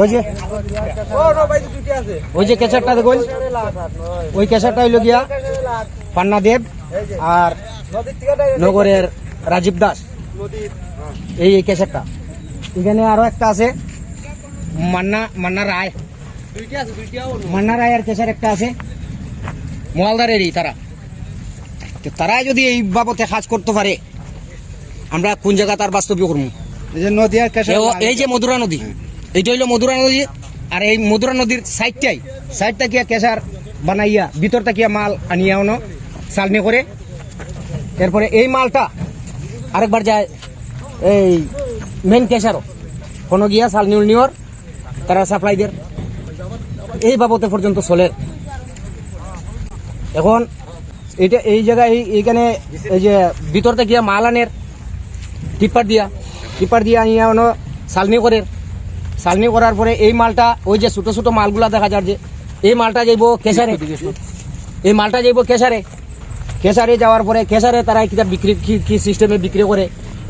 ওই যে ওই যে কেসারটা দেখুন। ওই কেসারটা হইল গিয়া পান্না দেব আর নগরের রাজীব দাস। এই এই এখানে আরও একটা আছে মান্না মান্না রায়। মান্না রায়ের কেসার একটা আছে মোয়ালদারেরই তারা। তো তারাই যদি এই বাবদে কাজ করতে পারে আমরা কোন জায়গা তার বাস্তবিক করব? এই যে নদী আর কেশর এই যে মধুরা নদী। এইটা হইল মধুরা নদী, আর এই মধুরা নদীর সাইডটাই, সাইডটা কিয়া কেসার বানাইয়া, ভিতরটা কিয়া মাল আনিয়া অনো চালনি করে। এরপরে এই মালটা আরেকবার যায়, এই মেন কেসারও কোনো গিয়া চালনি উলনিওর তারা সাপ্লাই দের। এই বাবতে পর্যন্ত চলে। এখন এটা এই জায়গায়, এই- এইখানে এই যে ভিতরটা গিয়া মাল আনের, টিপার দিয়া টিপার দিয়া আনিয়া অনো চালনি করে চালনি করার পরে এই মালটা ওই যে ছোটো ছোটো মালগুলা দেখা যায় যে এই মালটা যাইব কেশারে। এই মালটা যাইব কেশারে। কেশারে যাওয়ার পরে কেশারে তারা কিতা বিক্রি কি কি সিস্টেমে বিক্রি করে?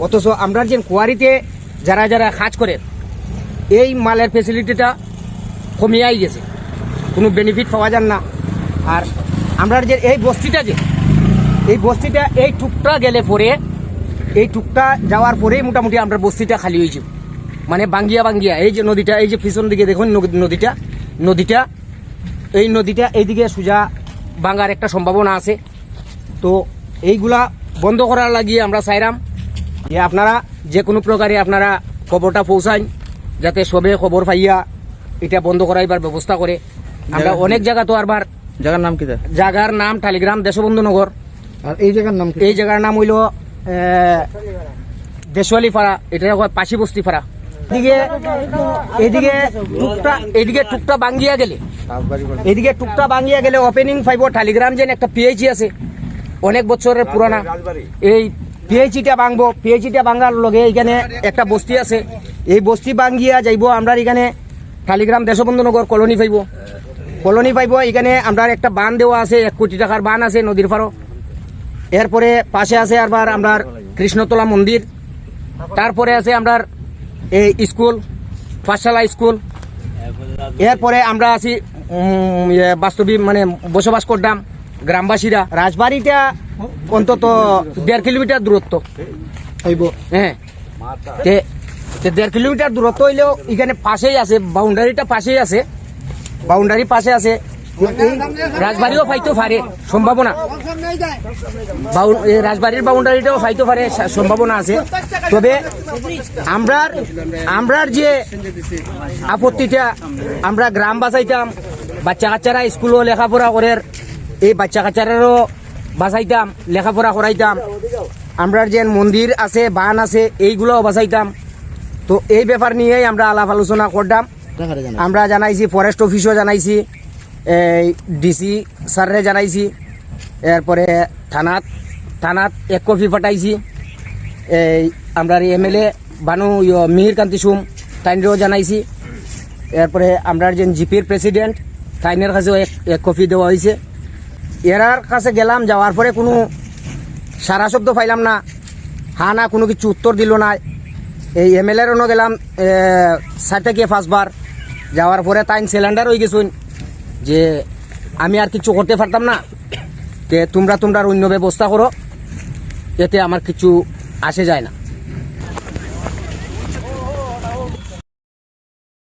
অথচ আমরা যে কোয়ারিতে যারা যারা কাজ করে এই মালের ফেসিলিটিটা কমিয়াই গেছে। কোনো বেনিফিট পাওয়া যান না। আর আমরা যে এই বস্তিটা যে এই বস্তিটা এই টুকটা গেলে পরে এই টুকটা যাওয়ার পরেই মোটামুটি আমরা বস্তিটা খালি হয়েছে মানে বাঙ্গিয়া বাঙ্গিয়া এই যে নদীটা এই যে পিছন দিকে দেখুন নদী- নদীটা নদীটা এই নদীটা এইদিকে সোজা বাঙ্গার একটা সম্ভাবনা আছে। তো এইগুলা বন্ধ করার লাগিয়ে আমরা চাইরাম যে আপনারা যে কোনো প্রকারে আপনারা খবরটা পৌঁছান যাতে সবে খবর পাইয়া এটা বন্ধ করাইবার ব্যবস্থা করে। আমরা অনেক জায়গা তো আরবার জায়গার নাম কি? জায়গার নাম টালিগ্রাম দেশবন্ধু নগর। আর এই জায়গার নাম এই জায়গার নাম হইল দেশওয়ালি পাড়া এটা পাশি বস্তি পাড়া এদিকে এদিকে টুকটা এদিকে টুকটা বাঙ্গিয়া গেলে। এদিকে টুকটা বাঙ্গিয়া গেলে ওপেনিং ফাইভ টালিগ্রাম যেন একটা পিএইচি আছে। অনেক বছরের পুরানা। এই পিএইচিটা ভাঙবো। পিএইচিটা ভাঙার লগে এখানে একটা বস্তি আছে। এই বস্তি ভাঙ্গিয়া যাইব, আমরা এখানে টালিগ্রাম দেশবন্ধু নগর কলোনি পাইব। কলোনি পাইব, এখানে আমরা একটা বান দেওয়া আছে, এক কোটি টাকার বান আছে নদীর পাড়ো এরপরে পাশে আছে আবার আমরা কৃষ্ণতলা মন্দির। তারপরে আছে আমরা এই স্কুল পাঠশালা স্কুল। এরপরে আমরা আছি ইয়ে, বাস্তবিক মানে বসবাস করতাম গ্রামবাসীরা। রাজবাড়িটা অন্তত দেড় কিলোমিটার দূরত্ব। হইব। হ্যাঁ। দেড় কিলোমিটার দূরত্ব হইলেও এখানে পাশেই আছে বাউন্ডারিটা পাশেই আছে। বাউন্ডারি পাশে আছে। রাজবাড়িও ফাইতে পারে সম্ভাবনা রাজবাড়ির বাউন্ডারিটাও ফাইতে পারে সম্ভাবনা আছে। তবে আমরার আমরার যে আপত্তিটা আমরা গ্রাম বাঁচাইতাম বাচ্চা কাচ্চারা স্কুলও লেখাপড়া করে এই বাচ্চা কাচ্চারারও বাঁচাইতাম লেখাপড়া করাইতাম। আমরার যে মন্দির আছে বান আছে এইগুলোও বাঁচাইতাম। তো এই ব্যাপার নিয়েই আমরা আলাপ আলোচনা করতাম। আমরা জানাইছি ফরেস্ট অফিসও জানাইছি। ডিসি স্যারে জানাইছি। এরপরে থানাত থানাত এক কপি পাঠাইছি। এই আমরা এম এল এ বানু মিহির কান্তি সুম, তাইনরেও জানাইছি। এরপরে আমরা যে জিপির প্রেসিডেন্ট, তাইনের কাছেও এক এক কপি দেওয়া হয়েছে এরার কাছে গেলাম, যাওয়ার পরে কোনো সারা শব্দ পাইলাম না। হা না, কোনো কিছু উত্তর দিল না। এই এম এল এরও গেলাম চার থেকে পাঁচবার যাওয়ার পরে তাইন সিলিন্ডার হয়ে গেছুন। যে আমি আর কিছু করতে পারতাম না তে তোমরা তোমরা অন্য ব্যবস্থা করো, এতে আমার কিছু আসে যায় না।